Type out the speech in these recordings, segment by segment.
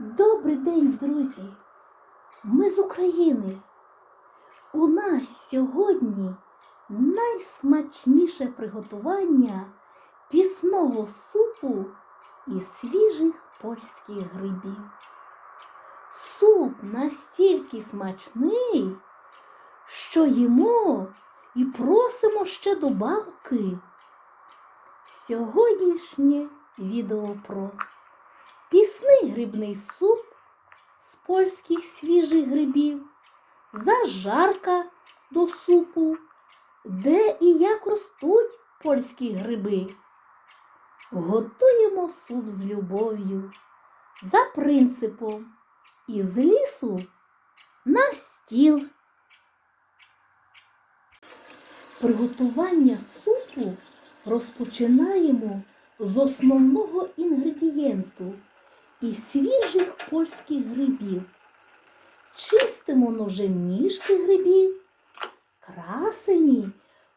Добрий день, друзі! Ми з України. У нас сьогодні найсмачніше приготування пісного супу із свіжих польських грибів. Суп настільки смачний, що їмо і просимо ще добавки. Сьогоднішнє відео про грибний суп з польських свіжих грибів, зажарка до супу, де і як ростуть польські гриби. Готуємо суп з любов'ю за принципом із лісу на стіл. Приготування супу розпочинаємо з основного інгредієнту із свіжих польських грибів. Чистимо ножем ніжки грибів, красені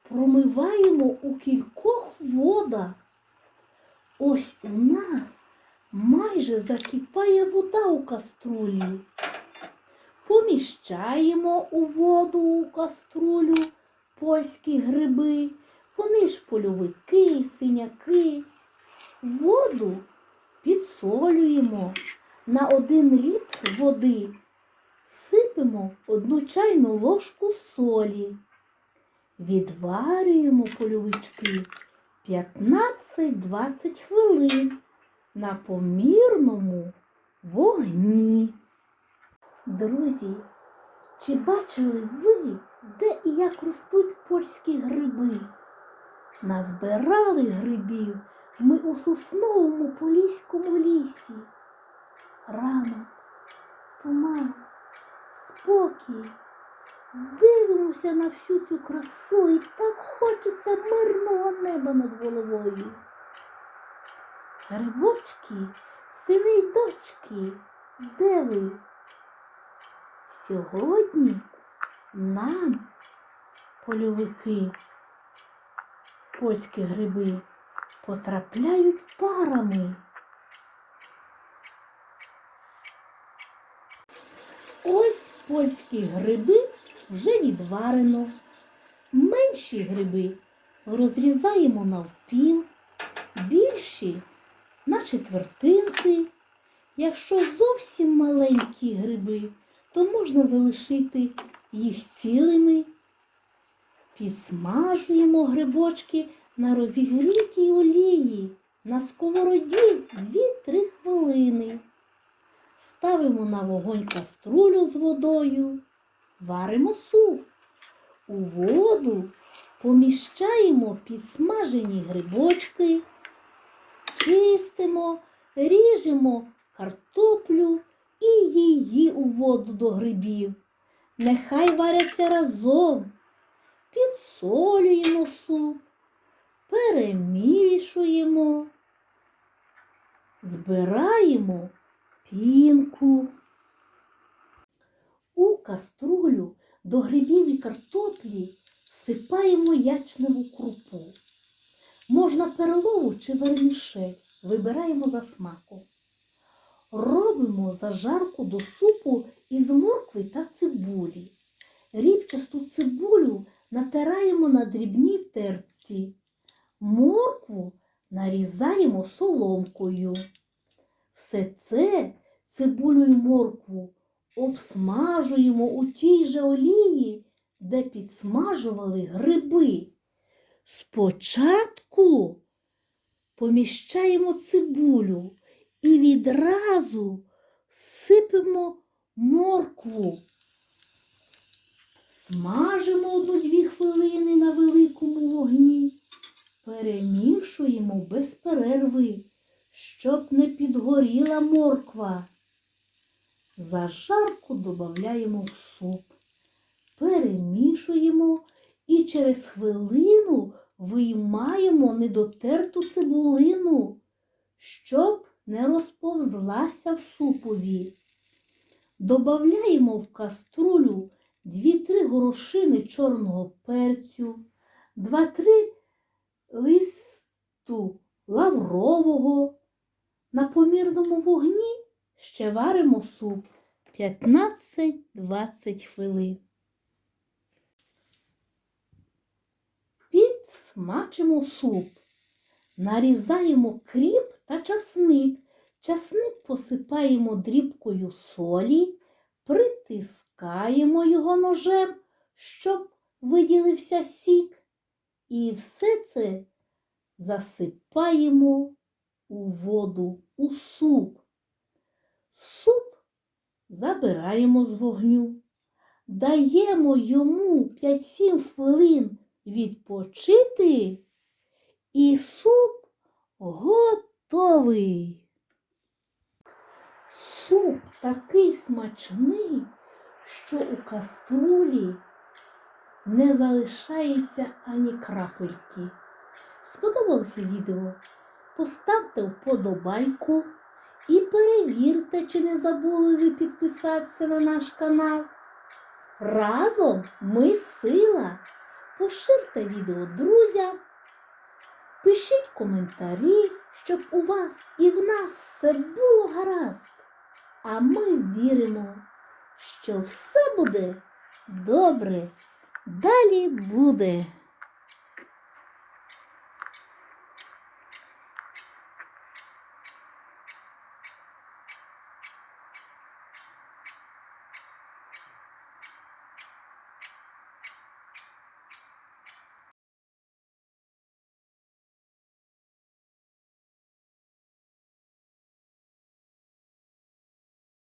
промиваємо у кількох водах. Ось у нас майже закипає вода у каструлі. Поміщаємо у воду у каструлю польські гриби. Вони ж польовики, синяки. Воду підсолюємо на один літр води. Сипемо одну чайну ложку солі. Відварюємо польовички 15-20 хвилин на помірному вогні. Друзі, чи бачили ви, де і як ростуть польські гриби? Назбирали грибів ми у сосновому поліському лісі. Ранок, туман, спокій. Дивимося на всю цю красу і так хочеться мирного неба над головою. Грибочки, сини й дочки, де ви? Сьогодні нам, польовики, польські гриби потрапляють парами. Ось польські гриби вже відварено. Менші гриби розрізаємо навпіл, більші на четвертинки. Якщо зовсім маленькі гриби, то можна залишити їх цілими. Підсмажуємо грибочки на розігрітій олії на сковороді 2-3 хвилини. Ставимо на вогонь каструлю з водою, варимо суп. У воду поміщаємо підсмажені грибочки, чистимо, ріжемо картоплю і її у воду до грибів. Нехай варяться разом. Підсолюємо суп, перемішуємо, збираємо пінку. У каструлю до грибів і картоплі всипаємо ячневу крупу. Можна перлову чи вермішель, вибираємо за смаком. Робимо зажарку до супу із моркви та цибулі. Рібчасту цибулю натираємо на дрібній терці. Моркву нарізаємо соломкою. Все це цибулю й моркву обсмажуємо у тій же олії, де підсмажували гриби. Спочатку поміщаємо цибулю і відразу сипемо моркву. Смажимо одну-дві хвилини на великому вогні, перемішуємо без перерви, щоб не підгоріла морква. Зажарку додаємо в суп, перемішуємо і через хвилину виймаємо недотерту цибулину, щоб не розповзлася в супові. Добавляємо в каструлю 2-3 горошини чорного перцю, 2-3 листу лаврового. На помірному вогні ще варимо суп 15-20 хвилин. Підсмачимо суп. Нарізаємо кріп та часник. Часник посипаємо дрібкою солі, притискаємо його ножем, щоб виділився сік. І все це засипаємо у воду, у суп. Суп забираємо з вогню, даємо йому 5-7 хвилин відпочити, і суп готовий. Суп такий смачний, що у каструлі не залишається ані крапельки. Сподобалося відео? Поставте вподобайку і перевірте, чи не забули ви підписатися на наш канал. Разом ми сила. Поширте відео друзям, пишіть коментарі, щоб у вас і в нас все було гаразд. А ми віримо, що все буде добре. Далі буде.